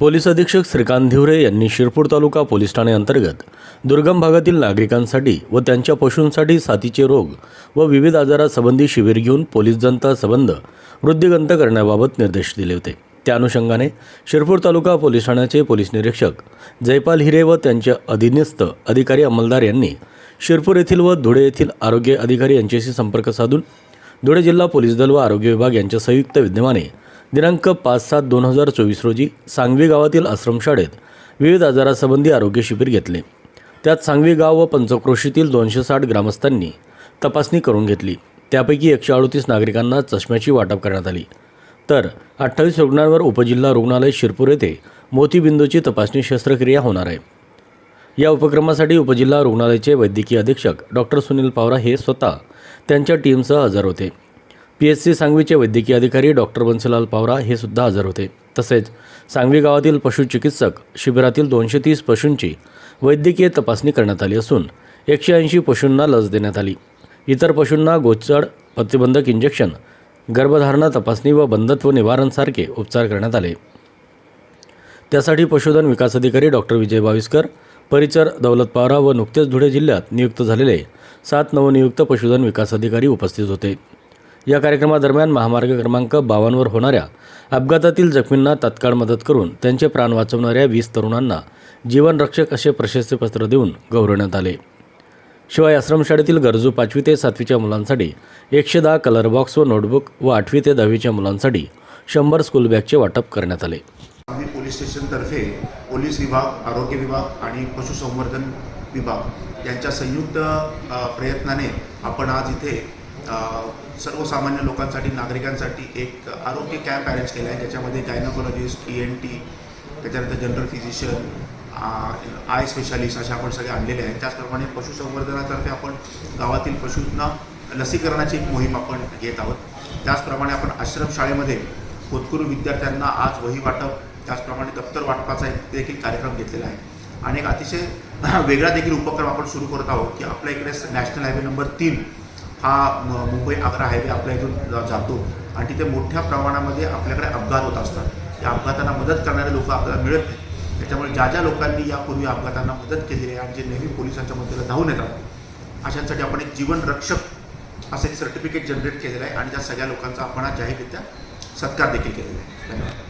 Police अधीक्षक श्रीकांत धिवरे यांनी शिरपूर तालुका police Thane अंतर्गत दुर्गम भागातील नागरिकांसाठी व त्यांच्या पशूंसाठी साथीचे रोग व विविध आजारासंबंधी शिबिर घेऊन पोलीस जनता संबंध वृद्धिगंत करण्याबाबत निर्देश दिले होते. त्या अनुषंगाने शिरपूर तालुका पोलीस ठाण्याचे पोलीस निरीक्षक जयपाल हिरे व त्यांचे अधीनस्थ अधिकारी अंमलदार यांनी शिरपूर येथील व धुळे येथील आरोग्य अधिकारी यांच्याशी संपर्क साधून धुळे जिल्हा पोलीस दल व आरोग्य विभाग यांच्या संयुक्त विद्यमाने दिनांक पाच सात दोन हजार चोवीस रोजी सांगवी गावातील आश्रमशाळेत विविध आजारासंबंधी आरोग्य शिबिर घेतले. त्यात सांगवी गाव व पंचक्रोशीतील दोनशे साठ ग्रामस्थांनी तपासणी करून घेतली. त्यापैकी एकशे अडतीस नागरिकांना चष्म्याची वाटप करण्यात आली. तर अठ्ठावीस रुग्णांवर उपजिल्हा रुग्णालय शिरपूर येथे मोतीबिंदूची तपासणी शस्त्रक्रिया होणार आहे. या उपक्रमासाठी उपजिल्हा रुग्णालयाचे वैद्यकीय अधीक्षक डॉक्टर सुनील पावरा हे स्वतः त्यांच्या टीमसह हजर होते. पी एच सी सांगवीचे वैद्यकीय अधिकारी डॉक्टर बन्सीलाल पावरा हे सुद्धा हजर होते. तसेच सांगवी गावातील पशुचिकित्सक शिबिरातील दोनशे तीस पशूंची वैद्यकीय तपासणी करण्यात आली असून एकशे ऐंशी पशूंना लस देण्यात आली. इतर पशूंना गोचड प्रतिबंधक इंजेक्शन गर्भधारणा तपासणी व बंधत्व निवारणसारखे उपचार करण्यात आले. त्यासाठी पशुधन विकास अधिकारी डॉक्टर विजय बाविस्कर परिचर दौलत पावरा व नुकतेच धुळे जिल्ह्यात नियुक्त झालेले सात नवनियुक्त पशुधन विकास अधिकारी उपस्थित होते. या कार्यक्रमादरम्यान महामार्ग क्रमांक बावन्नवर होणाऱ्या अपघातातील जखमींना तात्काळ मदत करून त्यांचे प्राण वाचवणाऱ्या वीस तरुणांना जीवनरक्षक असे प्रशस्तीपत्र देऊन गौरवण्यात आले. शिवाय आश्रमशाळेतील गरजू पाचवी ते सातवीच्या मुलांसाठी एकशे दहा कलर बॉक्स व नोटबुक व आठवी ते दहावीच्या मुलांसाठी शंभर स्कूल बॅगचे वाटप करण्यात आले. आम्ही पोलीस स्टेशनतर्फे पोलीस विभाग आरोग्य विभाग आणि पशुसंवर्धन विभाग यांच्या संयुक्त प्रयत्नाने आपण आज इथे सर्वसामान्य लोकांसाठी नागरिकांसाठी एक आरोग्य कॅम्प अरेंज केला आहे. ज्याच्यामध्ये गायनोकॉलॉजिस्ट ई एन टी त्याच्यानंतर जनरल फिजिशियन आय स्पेशालिस्ट असे आपण सगळे आणलेले आहेत. त्याचप्रमाणे पशुसंवर्धनातर्फे आपण गावातील पशूंना लसीकरणाची एक मोहीम आपण घेत आहोत. त्याचप्रमाणे आपण आश्रमशाळेमध्ये होतकरू विद्यार्थ्यांना आज वही वाटप त्याचप्रमाणे दप्तर वाटपाचा एक देखील कार्यक्रम घेतलेला आहे. आणि एक अतिशय वेगळा देखील उपक्रम आपण सुरू करत आहोत की आपल्या इकडे नॅशनल हायवे नंबर तीन हा मुंबई आग्रा हायवे आपल्या इथून जातो. आणि तिथे मोठ्या प्रमाणामध्ये आपल्याकडे अपघात होत असतात. या अपघातांना मदत करणारे लोक आपल्याला मिळत नाही त्याच्यामुळे ज्या ज्या लोकांनी यापूर्वी अपघातांना मदत केलेली आहे आणि जे नेहमी पोलिसांच्या मदतीला धावून येतात अशांसाठी आपण एक जीवन रक्षक असं एक सर्टिफिकेट जनरेट केलेलं आहे आणि त्या सगळ्या लोकांचा आपण जाहीररित्या सत्कार देखील केलेला आहे. धन्यवाद.